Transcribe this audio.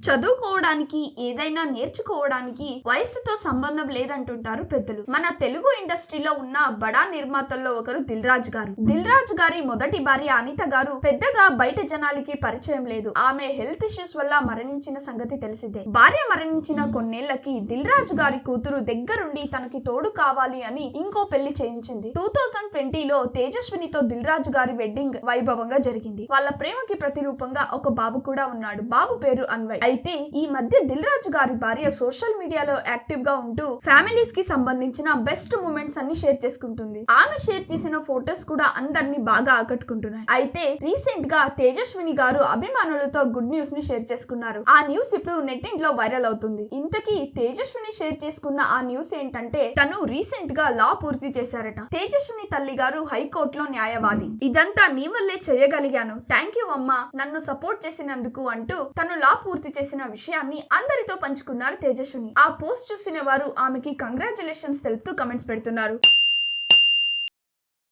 చదువుకోవడానికి ఏదైనా నేర్చుకోవడానికి వయసుతో సంబంధం లేదంటుంటారు పెద్దలు. మన తెలుగు ఇండస్ట్రీలో ఉన్న బడా నిర్మాతల్లో ఒకరు దిల్ రాజు గారు. దిల్ రాజు గారి మొదటి భార్య అనిత గారు పెద్దగా బయట జనాలకి పరిచయం లేదు. ఆమె హెల్త్ ఇష్యూస్ వల్ల మరణించిన సంగతి తెలిసిందే. భార్య మరణించిన కొన్నేళ్ళకి దిల్ రాజు గారి కూతురు దగ్గరుండి తనకి తోడు కావాలి అని ఇంకో పెళ్ళి చేయించింది. టూ థౌజండ్ ట్వంటీలో తేజస్వినితో దిల్ రాజు గారి వెడ్డింగ్ వైభవంగా జరిగింది. వాళ్ళ ప్రేమకి ప్రతిరూపంగా ఒక బాబు కూడా ఉన్నాడు. బాబు పేరు అన్వయ్. అయితే ఈ మధ్య దిల్ రాజు గారి భార్య సోషల్ మీడియాలో యాక్టివ్గా ఉంటూ ఫ్యామిలీస్కి సంబంధించిన బెస్ట్ మూమెంట్స్ అన్ని షేర్ చేసుకుంటుంది. ఆమె షేర్ చేసిన ఫొటోస్ కూడా అందరినీ బాగా ఆకట్టుకుంటున్నాయి. అయితే రీసెంట్గా తేజస్విని గారు అభిమానులతో గుడ్ న్యూస్ని షేర్ చేసుకున్నారు. ఆ న్యూస్ ఇప్పుడు నెట్టింట్లో వైరల్ అవుతుంది. ఇంతకీ తేజస్విని షేర్ చేసుకున్న ఆ న్యూస్ ఏంటంటే తను రీసెంట్గా లా పూర్తి చేశారట. తేజస్విని తల్లి గారు హైకోర్టులో న్యాయవాది. ఇదంతా నీ వల్లే చేయగలిగాను. థ్యాంక్ యూ అమ్మా. నన్ను సపోర్ట్ చేసినందుకు అంటూ తను లా పూర్తి చేసిన విషయాన్ని అందరితో పంచుకున్నారు తేజస్విని. ఆ పోస్ట్ చూసిన వారు ఆమెకి కంగ్రాచులేషన్స్ తెలుపుతూ కమెంట్స్ పెడుతున్నారు.